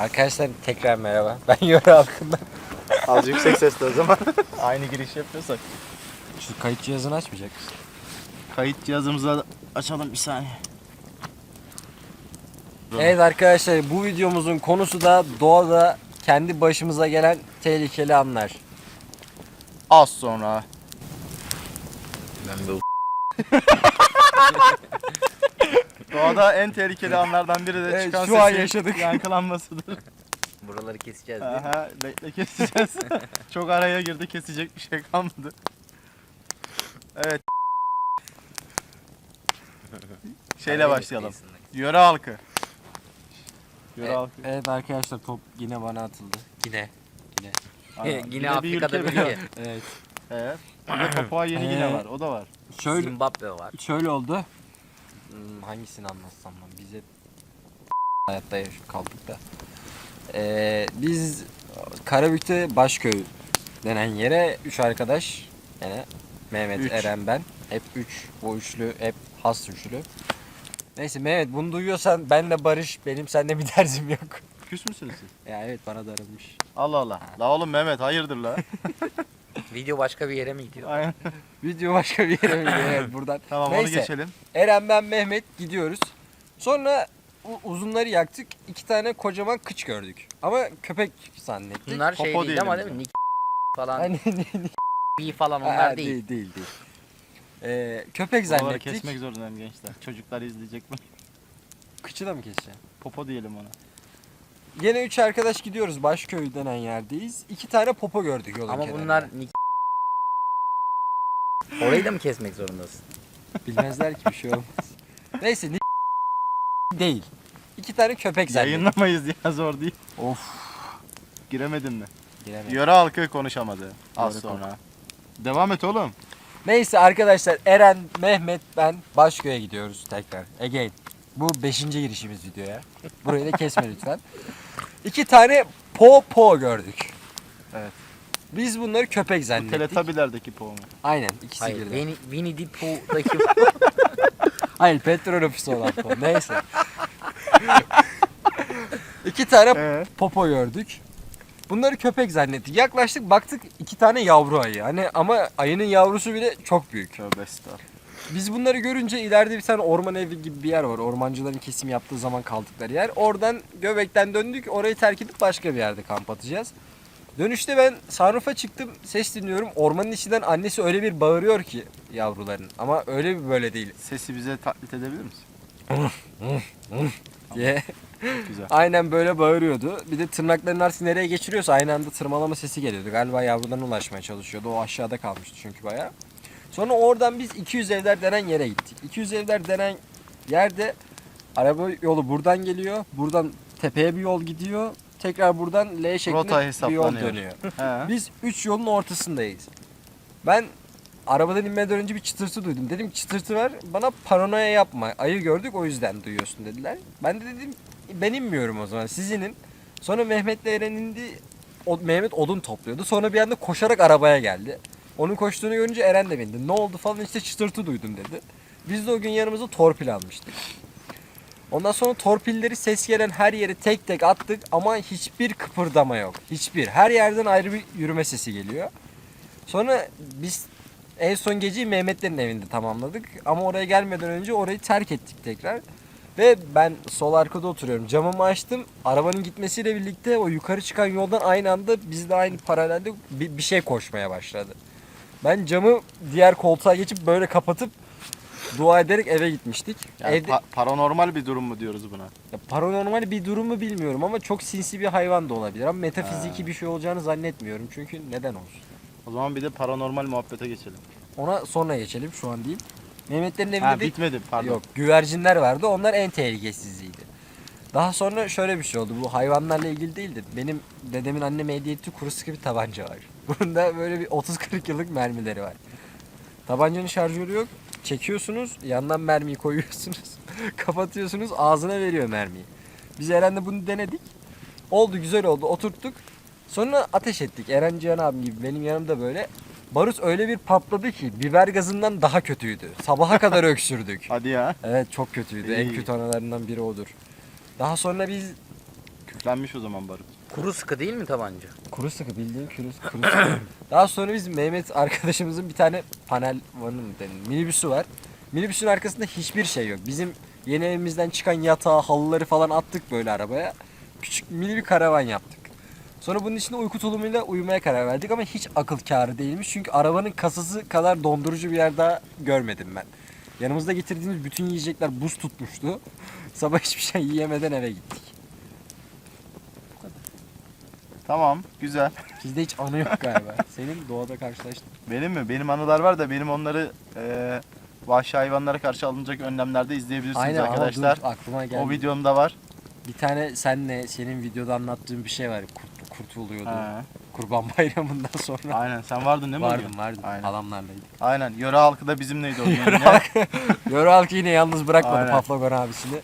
Arkadaşlar tekrar merhaba. Ben Yora Halkın'dan. Az yüksek sesle o zaman. Aynı giriş yapıyorsak. Şu kayıt cihazını açmayacak mısın? Kayıt cihazımızı açalım bir saniye. Evet arkadaşlar bu videomuzun konusu da doğada kendi başımıza gelen tehlikeli anlar. Az sonra. Ben de Doğada en tehlikeli anlardan biri de Evet, çıkan şu an sesin yaşadık. yankılanmasıdır. buraları keseceğiz değil mi? Aha, bekle keseceğiz. Çok araya girdi kesecek bir şey kalmadı. Evet. Şeyle Araya başlayalım. gitmeyesinler. Yöre halkı. Yöre Evet, halkı. evet arkadaşlar top yine bana atıldı. Yine. Yine. Aynen. Bir Yine de bir Afrika'da ülke bir var. ülke. Evet. Evet. Bir de Papua Yeni Gine Ee, var. O da var. Şöyle Zimbabwe var. şöyle oldu. Hmm, hangisini anlatsam ben? Biz hep hayatta yaşayıp kaldık da. Ee, biz Karabük'te Başköy denen yere üç arkadaş yani Mehmet, Üç. Eren, ben. Hep üç. Bu üçlü hep has üçlü. Neyse Mehmet bunu duyuyorsan benle Barış benim sende bir derdim yok. Küs müsünüz siz? Ya evet bana darılmış. Allah Allah. La oğlum Mehmet hayırdır la? Video başka bir yere mi gidiyor? Aynen. Video başka bir yere mi gidiyor? Evet buradan. Tamam onu Neyse. geçelim. Eren ben Mehmet gidiyoruz. Sonra u- uzunları yaktık. iki tane kocaman kıç gördük. Ama köpek zannettik. Bunlar şey Popo değil ama diyelim değil mi? Nick falan, Hani B falan onlar değil. değil değil değil. Ee, köpek Buraları zannettik. kesmek zorundayım gençler. Çocuklar izleyecek mi? Kıçı da mı keseceğim? Popo diyelim ona. Yine üç arkadaş gidiyoruz. Başköy denen yerdeyiz. İki tane popo gördük yolun Ama kenarında. bunlar Nick Orayı da mı kesmek zorundasın? Bilmezler ki bir şey olmaz. Neyse ni- değil. İki tane köpek zannettik. Yayınlamayız ya zor değil. Of. Giremedin mi? Giremedim. Yöre halkı konuşamadı. Az Yöre sonra. Devam et oğlum. Neyse arkadaşlar Eren, Mehmet, ben Başköy'e gidiyoruz tekrar. Again. Bu beşinci girişimiz videoya. Burayı da kesme lütfen. İki tane po po gördük. Evet. Biz bunları köpek zannettik. Teletabilerdeki po mu? Aynen ikisi Hayır. birden. Winnie, Winnie the Pooh'daki Hayır petrol ofisi olan po. Neyse. iki tane Ee? popo gördük. Bunları köpek zannettik. Yaklaştık baktık iki tane yavru ayı. Hani ama ayının yavrusu bile çok büyük. Tövbe estağfurullah. Biz bunları görünce ileride bir tane orman evi gibi bir yer var. Ormancıların kesim yaptığı zaman kaldıkları yer. Oradan Göbek'ten döndük. Orayı terk edip başka bir yerde kamp atacağız. Dönüşte ben sunroof'a çıktım. Ses dinliyorum. Ormanın içinden annesi öyle bir bağırıyor ki yavruların. Ama öyle bir böyle değil Sesi bize taklit edebilir misin? diye. Güzel. Aynen böyle bağırıyordu. Bir de tırnaklarının arası nereye geçiriyorsa aynı anda tırmalama sesi geliyordu. Galiba yavrudan ulaşmaya çalışıyordu. O aşağıda kalmıştı çünkü bayağı. Sonra oradan biz 200 evler denen yere gittik. 200 evler denen yerde araba yolu buradan geliyor. Buradan tepeye bir yol gidiyor. Tekrar buradan L şeklinde bir yol hesaplanıyor. dönüyor. He. Biz 3 yolun ortasındayız. Ben arabadan inmeden önce bir çıtırtı duydum. Dedim çıtırtı var bana paranoya yapma. Ayı gördük o yüzden duyuyorsun dediler. Ben de dedim ben inmiyorum o zaman siz inin. Sonra Mehmet'le Eren indi. O, Mehmet odun topluyordu. Sonra bir anda koşarak arabaya geldi. Onun koştuğunu görünce Eren de bindi. Ne oldu falan işte çıtırtı duydum dedi. Biz de o gün yanımıza torpil almıştık. Ondan sonra torpilleri ses gelen her yere tek tek attık ama hiçbir kıpırdama yok. Hiçbir. Her yerden ayrı bir yürüme sesi geliyor. Sonra biz en son geceyi Mehmetlerin evinde tamamladık. Ama oraya gelmeden önce orayı terk ettik tekrar. Ve ben sol arkada oturuyorum. Camımı açtım. Arabanın gitmesiyle birlikte o yukarı çıkan yoldan aynı anda biz de aynı paralelde bir, bir şey koşmaya başladı. Ben camı diğer koltuğa geçip böyle kapatıp dua ederek eve gitmiştik. Yani Evde, pa- paranormal bir durum mu diyoruz buna? ya paranormal bir durum mu bilmiyorum ama çok sinsi bir hayvan da olabilir. Ama metafiziki Ha. bir şey olacağını zannetmiyorum. Çünkü neden olsun? O zaman bir de paranormal muhabbete geçelim. Ona sonra geçelim şu an değil. Mehmetlerin evinde Ha bitmedi pardon. yok güvercinler vardı. Onlar en tehlikesiziydi. Daha sonra şöyle bir şey oldu. Bu hayvanlarla ilgili değildi. Benim dedemin anneme hediye ettiği kuru sıkı bir tabanca var. Bunda böyle bir 30-40 yıllık mermileri var. Tabancanın şarjörü yok. Çekiyorsunuz, yandan mermiyi koyuyorsunuz. kapatıyorsunuz, ağzına veriyor mermiyi. Biz Eren'le bunu denedik. Oldu, güzel oldu. Oturttuk. Sonra ateş ettik. Eren Cihan abim gibi benim yanımda böyle. Barut öyle bir patladı ki biber gazından daha kötüydü. Sabaha kadar öksürdük. Hadi ya. Evet çok kötüydü. En İyi. kötü anılarından biri odur. Daha sonra biz Yüklenmiş o zaman barut. Kuru sıkı değil mi tabanca? Kuru sıkı bildiğin kuru, kuru sıkı. Daha sonra biz Mehmet arkadaşımızın bir tane panel vanı mı denir? Minibüsü var. Minibüsün arkasında hiçbir şey yok. Bizim yeni evimizden çıkan yatağı, halıları falan attık böyle arabaya. Küçük mini bir karavan yaptık. Sonra bunun içinde uyku tulumuyla uyumaya karar verdik ama hiç akıl kârı değilmiş. Çünkü arabanın kasası kadar dondurucu bir yer daha görmedim ben. Yanımızda getirdiğimiz bütün yiyecekler buz tutmuştu. Sabah hiçbir şey yiyemeden eve gittik. Tamam güzel. Sizde hiç anı yok galiba. Senin doğada karşılaştın. Benim mi? Benim anılar var da benim onları e, vahşi hayvanlara karşı alınacak önlemlerde izleyebilirsiniz Aynen arkadaşlar. dur, aklıma geldi. O videomda var. Bir tane senle senin videoda anlattığın bir şey var. Kurt, kurt oluyordu. Ha, Kurban bayramından sonra. Aynen sen vardın değil mi? vardım vardım. Aynen. Halamlarlaydık. Aynen. Yöre halkı da bizimleydi o gün. Yöre halkı, Yöre halkı yine yalnız bırakmadı Aynen. Paflagon abisini.